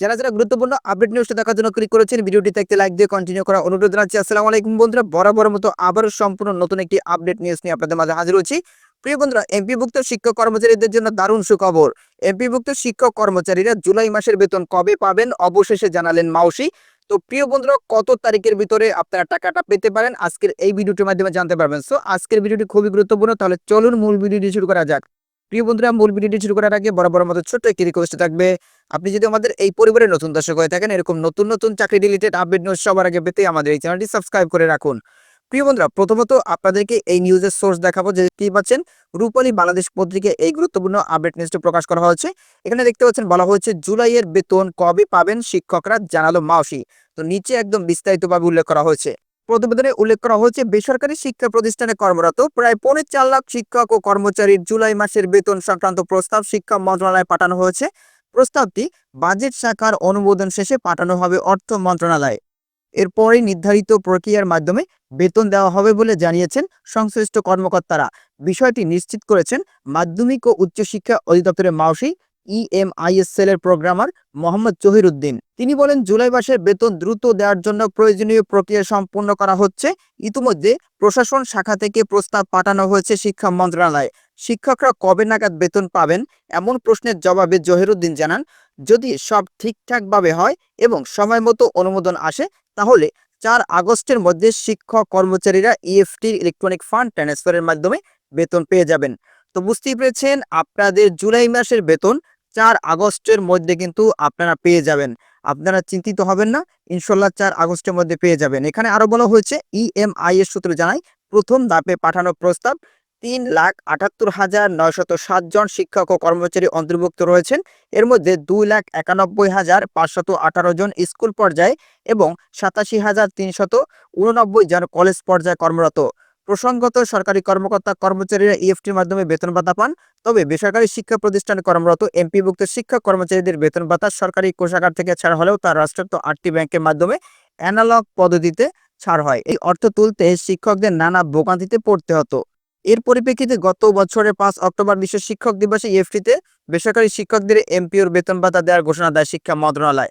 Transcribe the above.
যারা যারা গুরুত্বপূর্ণ আপডেট নিউজটা দেখার জন্য ক্লিক করেছেন ভিডিওটি দেখতে লাইক দিয়ে কন্টিনিউ করা অনুরোধ জানাচ্ছি। আসসালামু আলাইকুম বন্ধুরা, বরাবর মতো আবারও সম্পূর্ণ নতুন একটি আপডেট নিউজ নিয়ে আপনাদের মাঝে হাজির হচ্ছি। প্রিয় বন্ধুরা এমপিভুক্ত শিক্ষক কর্মচারীদের জন্য দারুণ সুখবর। এমপিভুক্ত শিক্ষক কর্মচারীরা জুলাই মাসের বেতন কবে পাবেন অবশেষে জানালেন মাউসি। তো প্রিয় বন্ধুরা, কত তারিখের ভিতরে আপনারা টাকাটা পেতে পারেন? আজকের এই ভিডিওটির মাধ্যমে জানতে পারবেন। সো আজকের ভিডিওটি খুবই গুরুত্বপূর্ণ। তাহলে চলুন মূল ভিডিওটি শুরু করা যাক। প্রিয় বন্ধুরা, মূল ভিডিওটি শুরু করার আগে বরাবর মতো ছোট্ট একটি রিকোয়েস্ট থাকবে। আপনি যদি আমাদের এই পরিবারের নতুন দর্শক হয়ে থাকেন, এরকম নতুন নতুন চাকরি রিলেটেড আপডেট নিউজ সবার আগে পেতে আমাদের এই চ্যানেলটি সাবস্ক্রাইব করে রাখুন। প্রিয় বন্ধুরা, প্রথমত আপনাদেরকে এই নিউজের সোর্স দেখাবো, যে কি পাচ্ছেন? রূপালী বাংলাদেশ পত্রিকায় এই গুরুত্বপূর্ণ আপডেট নিউজটি প্রকাশ করা হয়েছে। এখানে দেখতে পাচ্ছেন, বলা হয়েছে, জুলাইয়ের বেতন কবে পাবেন শিক্ষকরা জানালো মাওসি তো নিচে একদম বিস্তারিতভাবে উল্লেখ করা হয়েছে। প্রতিবেদনে উল্লেখ করা হয়েছে, বেসরকারি শিক্ষা প্রতিষ্ঠানে কর্মরত প্রায় পৌনে চার লাখ শিক্ষক ও কর্মচারীর জুলাই মাসের বেতন সংক্রান্ত প্রস্তাব শিক্ষা মন্ত্রণালয়ে পাঠানো হয়েছে। প্রস্তাবটি বাজেট শাখার অনুমোদন শেষে পাঠানো হবে অর্থ মন্ত্রণালয়ে। এরপরে নির্ধারিত প্রক্রিয়ার মাধ্যমে বেতন দেওয়া হবে বলে জানিয়েছেন সংশ্লিষ্ট কর্মকর্তারা। বিষয়টি নিশ্চিত করেছেন মাধ্যমিক ও উচ্চশিক্ষা অধিদপ্তরের মাউসি ইএমআইএসএল এর প্রোগ্রামার মোহাম্মদ উদ্দিন তিনি বলেন, জুলাই মাসের বেতন দ্রুত দেওয়ার জন্য প্রয়োজনীয় প্রক্রিয়া সম্পূর্ণ করা হচ্ছে। ইতিমধ্যে প্রশাসন শাখা থেকে প্রস্তাব পাঠানো হয়েছে শিক্ষা মন্ত্রণালয়ে। শিক্ষকরা কবে নাগাদ বেতন পাবেন এমন প্রশ্নের জবাবে জহিরুদ্দিন জানান, যদি সব ঠিকঠাকভাবে হয় এবং সময় মতো অনুমোদন আসে, তাহলে চার আগস্টের মধ্যে শিক্ষক কর্মচারীরা ইএফটি ইলেকট্রনিক ফান্ড ট্রান্সফারের মাধ্যমে বেতন পেয়ে যাবেন। তো বুঝতেই পেরেছেন, আপনাদের জুলাই মাসের বেতন চার আগস্টের মধ্যে কিন্তু আপনারা পেয়ে যাবেন। আপনারা চিন্তিত হবেন না ইনশাল্লাহ চার আগস্টের মধ্যে পেয়ে যাবেন। এখানে আরও বলা হয়েছে ইএমআই এর সূত্র জানায় প্রথম ধাপে পাঠানো প্রস্তাব, তিন লাখ আটাত্তর হাজার নয়শত সাত জন শিক্ষক ও কর্মচারী অন্তর্ভুক্ত রয়েছেন। এর মধ্যে দুই লাখ একানব্বই হাজার পাঁচশত আঠারো জন স্কুল পর্যায়ে এবং সাতাশি হাজার তিনশত উননব্বই জন কলেজ পর্যায়ে কর্মরত। প্রসঙ্গত সরকারি কর্মকর্তা কর্মচারীরা ইএফটির মাধ্যমে বেতন ভাতা পান। তবে বেসরকারি শিক্ষা প্রতিষ্ঠানে কর্মরত এমপিভুক্ত শিক্ষক কর্মচারীদের বেতন ভাতা সরকারি কোষাগার থেকে ছাড় হলেও তার রাষ্ট্রায়ত্ত আটটি ব্যাংকের মাধ্যমে অ্যানালগ পদ্ধতিতে ছাড় হয়। এই অর্থ তুলতে শিক্ষকদের নানা ভোগান্তিতে পড়তে হতো। এর পরিপ্রেক্ষিতে গত বছরের পাঁচ অক্টোবর বিশ্ব শিক্ষক দিবসে ইএফটিতে বেসরকারি শিক্ষকদের এমপিওর বেতন ভাতা দেওয়ার ঘোষণা দেয় শিক্ষা মন্ত্রণালয়।